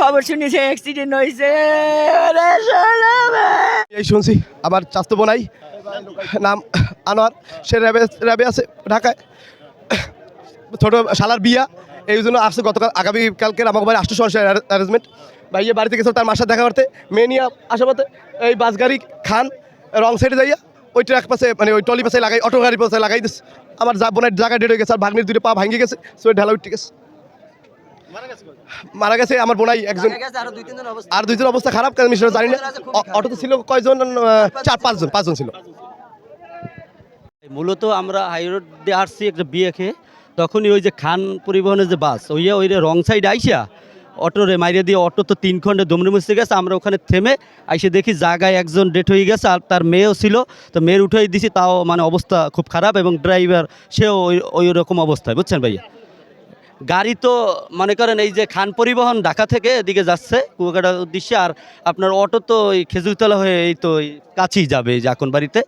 খবর শুনেছে অ্যাক্সিডেন্ট হয়েছে। এই শুনছি আমার চাস্তো বোনাই। নাম আনোয়ার সে র্যাবে র্যাবে আছে ঢাকায়। ছোট শালার বিয়া এই জন্য আসছে গতকাল আগামীকালকের আমার বাড়ি আসতে সমস্যা অ্যারেঞ্জমেন্ট ভাইয়া বাড়িতে গেছিল তার মাসার দেখা করতে। মেয়ে নিয়ে আসা পথে এই বাস গাড়ি খান রং সাইডে যাইয়া ওই ট্রাক পাশে মানে ওই টলি পাশে লাগাই অটো গাড়ি পাশে লাগাই দিস আমার যা বোনের জায়গা ডেট হয়ে গেছে আর ভাগ্নির দুটো পা ভাঙে গেছে সো ঢালা উঠে গেছে। মারা গেছে আমার বোনাই একজন আর দুইজন অবস্থা। খারাপ কারণ আমি জানি না। অ- অটোতে ছিল কয়জন চার পাঁচজন পাঁচজন ছিল। মূলত আমরা হাই রোড দিয়ে আসছি একটা বিয়ে খেয়ে। তখনই ওই যে খান পরিবহনের যে বাস ওই ওই রং সাইড আইসা অটোরে মাইরে দিয়ে অটো তো তিন খণ্ডে দমড়ে মুছতে গেছে। আমরা ওখানে থেমে আইসে দেখি জায়গায় একজন ডেট হয়ে গেছে আর তার মেয়েও ছিল। তো মেয়ের উঠেই দিছি তাও মানে অবস্থা খুব খারাপ এবং ড্রাইভার সেও ওই ওই রকম অবস্থায়। বুঝছেন ভাইয়া? গাড়ি তো মনে করেন এই যে খান পরিবহন ঢাকা থেকে এদিকে যাচ্ছে, কুয়াকাটার উদ্দেশ্যে, আর আপনার অটো তো ওই খেজুরতলা হয়ে এই তো কাছেই যাবে এই যে এখন বাড়িতে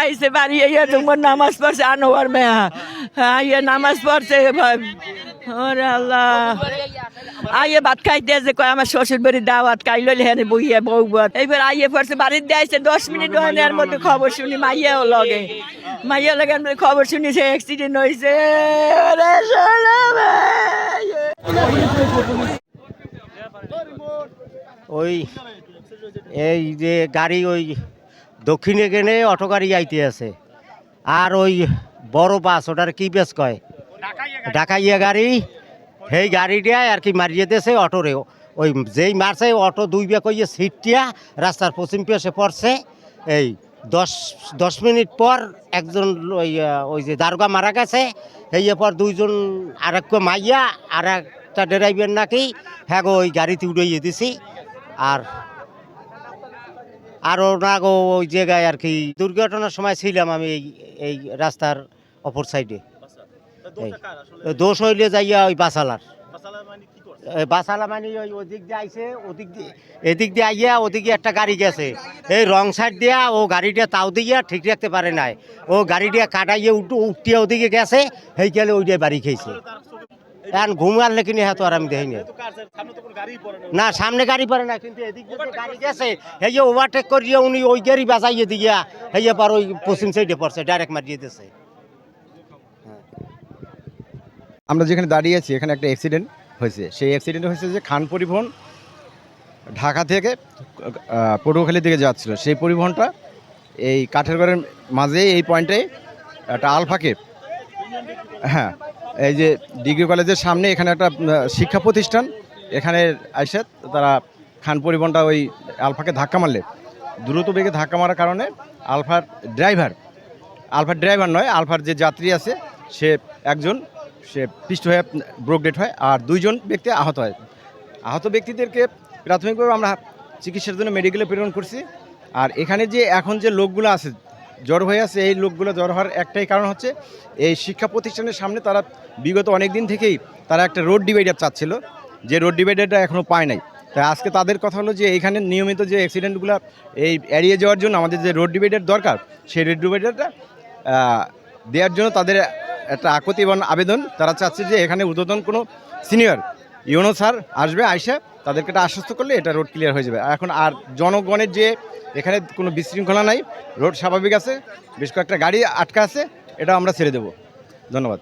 আইসে বাড়ি নামাজ পড়ছে আনোয়ার মেয়া আইয়া নামাজ পড়ছে, ভাই। ওরে আইয়ে ভাত খাইতে যে কয় আমার শ্বশুর বাড়ি দাওয়াত খাইল হেনে বইয়া বউ এইবার আইয়ে পড়ছে, বাড়ির দিয়ে দশ মিনিট হওয়ার মধ্যে খবর শুনি, মাইয়াও লগে। মাইয়া লগে খবর শুনিছে অ্যাক্সিডেন্ট হয়েছে ওরে ওই, এই যে গাড়ি ওই দক্ষিণে গেলে অটো গাড়ি আইতে আছে। আর ওই বড় বাস, ওটার কি বেশ কয়? ডাকাইয়া গাড়ি, সেই গাড়িটা আর কি মারিয়ে দিয়েছে অটোরে ওই যেই মারছে অটো দুই বেক ওই সিটটিয়া রাস্তার পশ্চিম পাশে পড়ছে। এই দশ দশ মিনিট পর একজন ওই ওই যে দারোগা মারা গেছে। এই পর দুইজন আর এক মাইয়া আর একটা ড্রাইভার নাকি হ্যাঁ গো, ওই গাড়িতে উড়িয়ে দিছি। আর আরও না গো, ওই জায়গায় আর কি দুর্ঘটনার সময় ছিলাম আমি এই এই রাস্তার অপর সাইডে দোষ হইলে যাইয়া ওই বাসালার। বাসালা মানে ওই ওদিক দিয়ে আইছে ওদিক দিয়ে এদিক দিয়ে আইয়া ওদিকে একটা গাড়ি গেছে। এই রং সাইড দিয়া ও গাড়িটা তাও দিয়া ঠিক রাখতে পারে নাই। ও গাড়িটা কাটাইয়ে উঠু উঠিয়ে ওদিকে গেছে সেই গেলে ওইটাই বাড়ি খেয়েছে। এখন ঘুমার লেকিন হ্যাঁ তো আর আমি দেখিনি না। সামনে গাড়ি পড়ে না কিন্তু এদিক দিয়ে গাড়ি গেছে এই যে ওভারটেক করিয়ে উনি ওই গাড়ি বাজাইয়ে দিয়া এই পর ওই পশ্চিম সাইডে পড়ছে ডাইরেক্ট মারিয়ে দিয়েছে আমরা যেখানে দাঁড়িয়ে আছি, এখানে একটা অ্যাক্সিডেন্ট হয়েছে। সেই অ্যাক্সিডেন্ট হয়েছে যে খান পরিবহন ঢাকা থেকে পটুয়াখালীর দিকে যাচ্ছিল। সেই পরিবহনটা এই কাঠেরগড়ের মাঝে এই পয়েন্টে একটা আলফাকে হ্যাঁ এই যে ডিগ্রি কলেজের সামনে এখানে একটা শিক্ষা প্রতিষ্ঠান। এখানে আইসে তারা খান পরিবহনটা ওই আলফাকে ধাক্কা মারলে। দ্রুত বেগে ধাক্কা মারার কারণে আলফার ড্রাইভার আলফার ড্রাইভার নয়, আলফার যে যাত্রী আছে, সে একজন সে পিষ্ট হয়ে ব্রোকডেট হয় আর দুইজন ব্যক্তি আহত হয়। আহত ব্যক্তিদেরকে প্রাথমিকভাবে আমরা চিকিৎসার জন্য মেডিকেলে প্রেরণ করছি। আর এখানে যে এখন যে লোকগুলো আছে, জ্বর হয়ে আছে, এই লোকগুলো জ্বর হওয়ার একটাই কারণ হচ্ছে, এই শিক্ষা প্রতিষ্ঠানের সামনে তারা বিগত অনেক দিন থেকেই তারা একটা রোড ডিভাইডার চাচ্ছিল, যে রোড ডিভাইডারটা এখনও পায় নাই। তাই আজকে তাদের কথা হলো যে এখানে নিয়মিত যে অ্যাক্সিডেন্টগুলো এই এড়িয়ে যাওয়ার জন্য আমাদের যে রোড ডিভাইডার দরকার, সেই রোড ডিভাইডারটা দেওয়ার জন্য তাদের একটা আকুতি এবং আবেদন। তারা চাচ্ছে যে এখানে উদ্বোধন কোনো সিনিয়র ইউনো স্যার আসবে, আইসা তাদেরকে এটা আশ্বস্ত করলে এটা রোড ক্লিয়ার হয়ে যাবে। এখন আর জনগণের যে এখানে কোনো বিশৃঙ্খলা নাই, রোড স্বাভাবিক আছে, বেশ কয়েকটা গাড়ি আটকা আছে, এটা আমরা ছেড়ে দেবো। ধন্যবাদ।